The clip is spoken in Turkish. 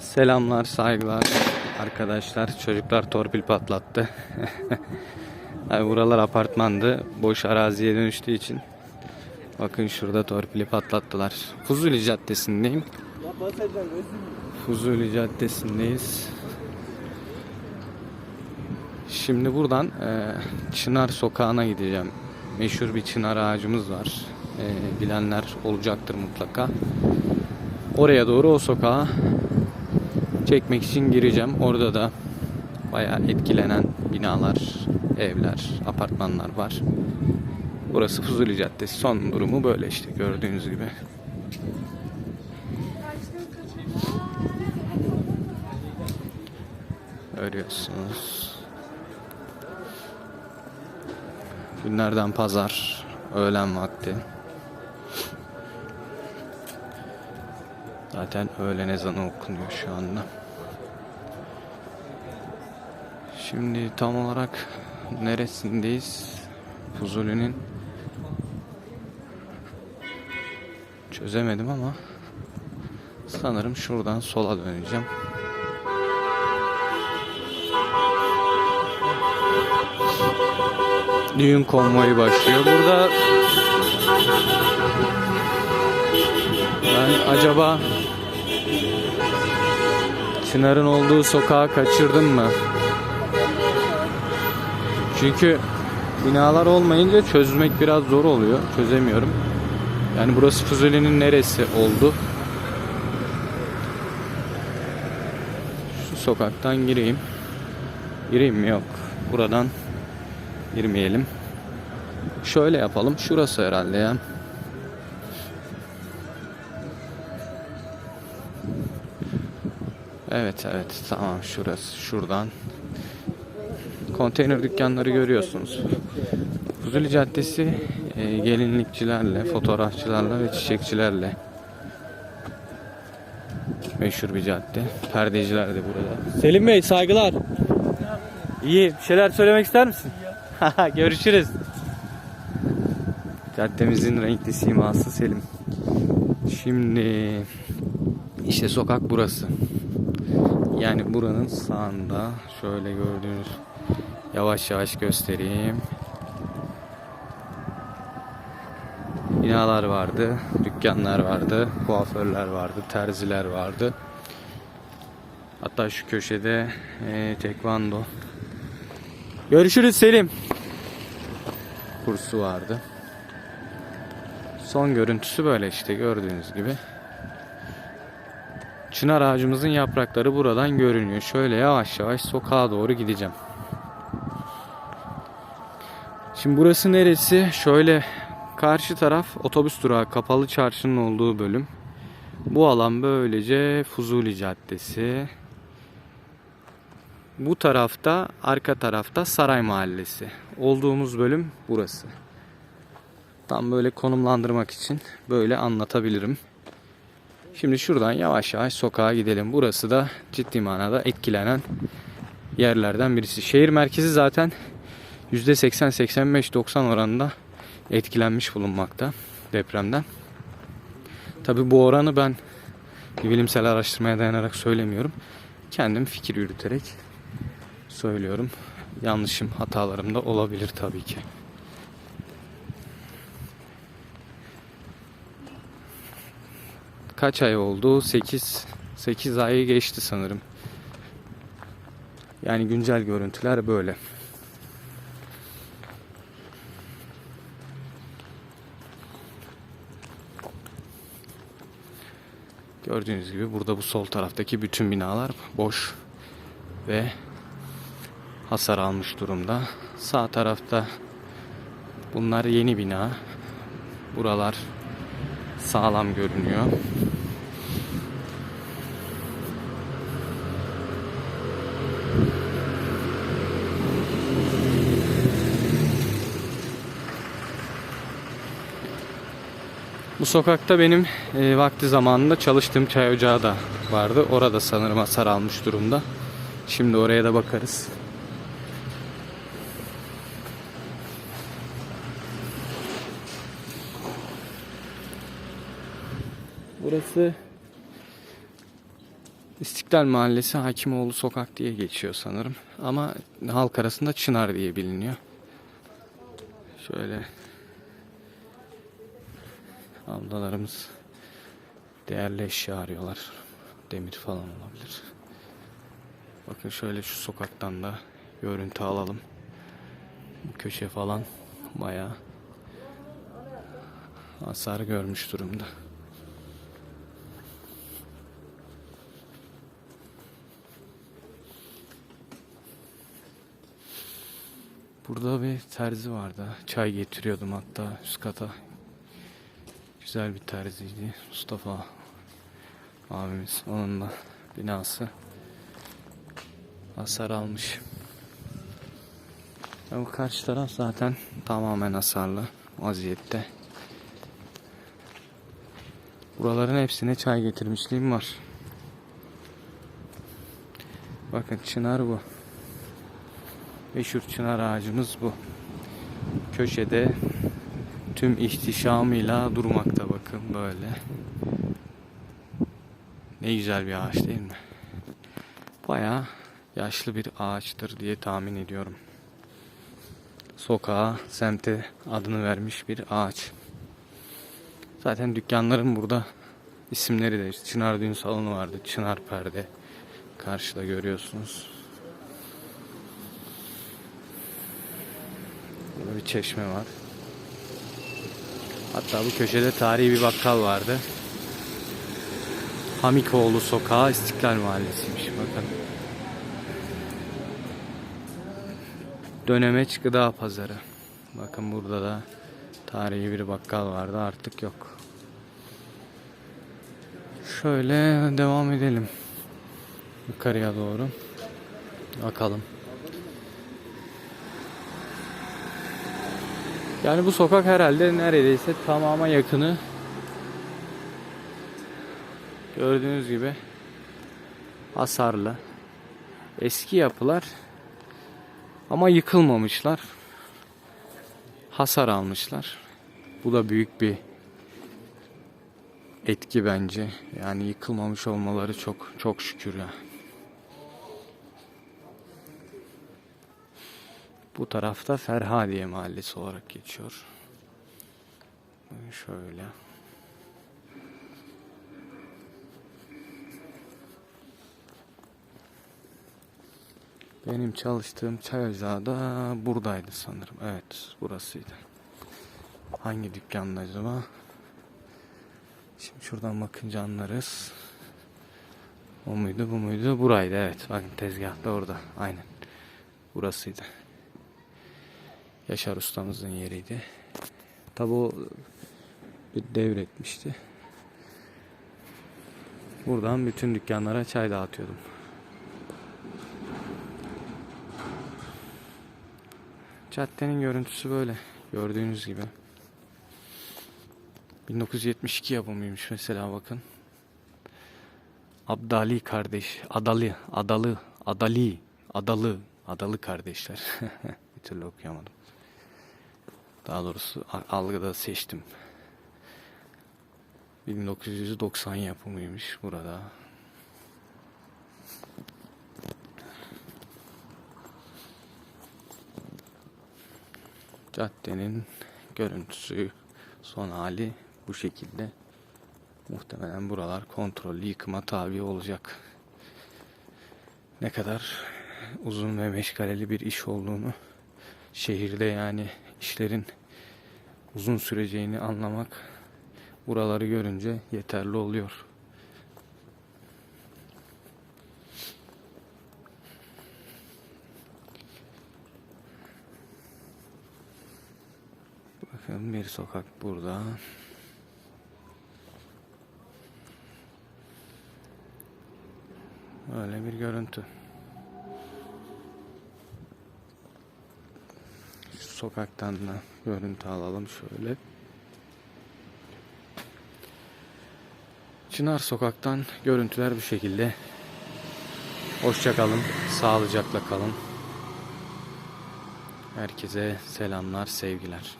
Selamlar, saygılar arkadaşlar. Çocuklar torpil patlattı. Abi buralar apartmandı. Boş araziye dönüştüğü için. Bakın şurada torpili patlattılar. Fuzuli Caddesi'ndeyim. Fuzuli Caddesi'ndeyiz. Şimdi buradan e, Çınar Sokağı'na gideceğim. Meşhur bir çınar ağacımız var. E, bilenler olacaktır mutlaka. Oraya doğru o sokağa çekmek için gireceğim. Orada da bayağı etkilenen binalar, evler, apartmanlar var. Burası Fuzuli Caddesi. Son durumu böyle işte gördüğünüz gibi. Görüyorsunuz. Günlerden pazar, öğlen vakti. Zaten öğlen ezanı okunuyor şu anda. Şimdi tam olarak neresindeyiz? Fuzuli'nin çözemedim ama sanırım şuradan sola döneceğim. Düğün konvoyu başlıyor. Burada ben acaba Çınar'ın olduğu sokağı kaçırdım mı? Çünkü binalar olmayınca çözmek biraz zor oluyor. Çözemiyorum. Yani burası Fuzuli'nin neresi oldu? Şu sokaktan gireyim. Gireyim mi? Yok. Buradan girmeyelim. Şöyle yapalım. Şurası herhalde ya. Evet evet tamam şurası şuradan konteyner dükkanları görüyorsunuz. Fuzuli Caddesi e, gelinlikçilerle, fotoğrafçılarla ve çiçekçilerle meşhur bir cadde. Perdeciler de burada. Selim Bey saygılar. İyi bir şeyler söylemek ister misin? Görüşürüz. Caddemizin renkli siması Selim. Şimdi işte sokak burası. Yani buranın sağında şöyle gördüğünüz yavaş yavaş göstereyim. Binalar vardı, dükkanlar vardı, kuaförler vardı, terziler vardı. Hatta şu köşede e, tekvando. Görüşürüz Selim. Kursu vardı. Son görüntüsü böyle işte gördüğünüz gibi. Çınar ağacımızın yaprakları buradan görünüyor. Şöyle yavaş yavaş sokağa doğru gideceğim. Şimdi burası neresi? Şöyle karşı taraf otobüs durağı kapalı çarşının olduğu bölüm. Bu alan böylece Fuzuli Caddesi. Bu tarafta arka tarafta Saray Mahallesi. Olduğumuz bölüm burası. Tam böyle konumlandırmak için böyle anlatabilirim. Şimdi şuradan yavaş yavaş sokağa gidelim. Burası da ciddi manada etkilenen yerlerden birisi. Şehir merkezi zaten %80-85-90 oranında etkilenmiş bulunmakta depremden. Tabi bu oranı ben bilimsel araştırmaya dayanarak söylemiyorum. Kendim fikir yürüterek söylüyorum. Yanlışım, hatalarım da olabilir tabii ki. Kaç ay oldu? 8 8 ayı geçti sanırım. Yani güncel görüntüler böyle. Gördüğünüz gibi burada bu sol taraftaki bütün binalar boş ve hasar almış durumda. Sağ tarafta bunlar yeni bina. Buralar sağlam görünüyor. Bu sokakta benim e, vakti zamanında çalıştığım çay ocağı da vardı. Orada sanırım hasar almış durumda. Şimdi oraya da bakarız. Burası İstiklal Mahallesi Hakimoğlu Sokak diye geçiyor sanırım. Ama halk arasında Çınar diye biliniyor. Şöyle ablalarımız değerli eşya arıyorlar. Demir falan olabilir. Bakın şöyle şu sokaktan da görüntü alalım. Bu köşe falan bayağı hasar görmüş durumda. Burada bir terzi vardı. Çay getiriyordum hatta üst kata. Güzel bir terziydi. Mustafa abimiz. Onun da binası hasar almış. Ya bu karşı taraf zaten tamamen hasarlı vaziyette. Buraların hepsine çay getirmişliğim var. Bakın çınar bu. Meşhur çınar ağacımız bu. Köşede tüm ihtişamıyla durmakta bakın böyle. Ne güzel bir ağaç değil mi? Bayağı yaşlı bir ağaçtır diye tahmin ediyorum. Sokağa, semte adını vermiş bir ağaç. Zaten dükkanların burada isimleri de Çınar Düğün Salonu vardı. Çınar Perde. Karşıda görüyorsunuz. Burada bir çeşme var. Hatta bu köşede tarihi bir bakkal vardı. Hamikoğlu Sokağı İstiklal Mahallesi'ymiş bakın. Dönemeç Gıda Pazarı. Bakın burada da tarihi bir bakkal vardı artık yok. Şöyle devam edelim. Yukarıya doğru. Bakalım. Yani bu sokak herhalde neredeyse tamama yakını gördüğünüz gibi hasarlı. Eski yapılar ama yıkılmamışlar. Hasar almışlar. Bu da büyük bir etki bence. Yani yıkılmamış olmaları çok çok şükür ya. Bu tarafta Ferhadiye Mahallesi olarak geçiyor. Şöyle. Benim çalıştığım çay ocağı da buradaydı sanırım. Evet, burasıydı. Hangi dükkanda acaba? Şimdi şuradan bakınca anlarız. O muydu, bu muydu? Buraydı, evet. Bakın tezgah da orada. Aynen. Burasıydı. Yaşar ustamızın yeriydi. Tabi o bir devretmişti. Buradan bütün dükkanlara çay dağıtıyordum. Caddenin görüntüsü böyle. Gördüğünüz gibi. 1972 yapımıymış mesela bakın. Abdali kardeş. Adalı. Adalı. Adali. Adalı. Adalı kardeşler. bir türlü okuyamadım. Daha doğrusu algıda seçtim. 1990 yapımıymış burada. Caddenin görüntüsü son hali bu şekilde. Muhtemelen buralar kontrollü yıkıma tabi olacak. Ne kadar uzun ve meşgaleli bir iş olduğunu şehirde yani işlerin uzun süreceğini anlamak buraları görünce yeterli oluyor. Bakın bir sokak burada. Öyle bir görüntü. Şu sokaktan da görüntü alalım şöyle. Çınar sokaktan görüntüler bu şekilde. Hoşça kalın, sağlıcakla kalın. Herkese selamlar, sevgiler.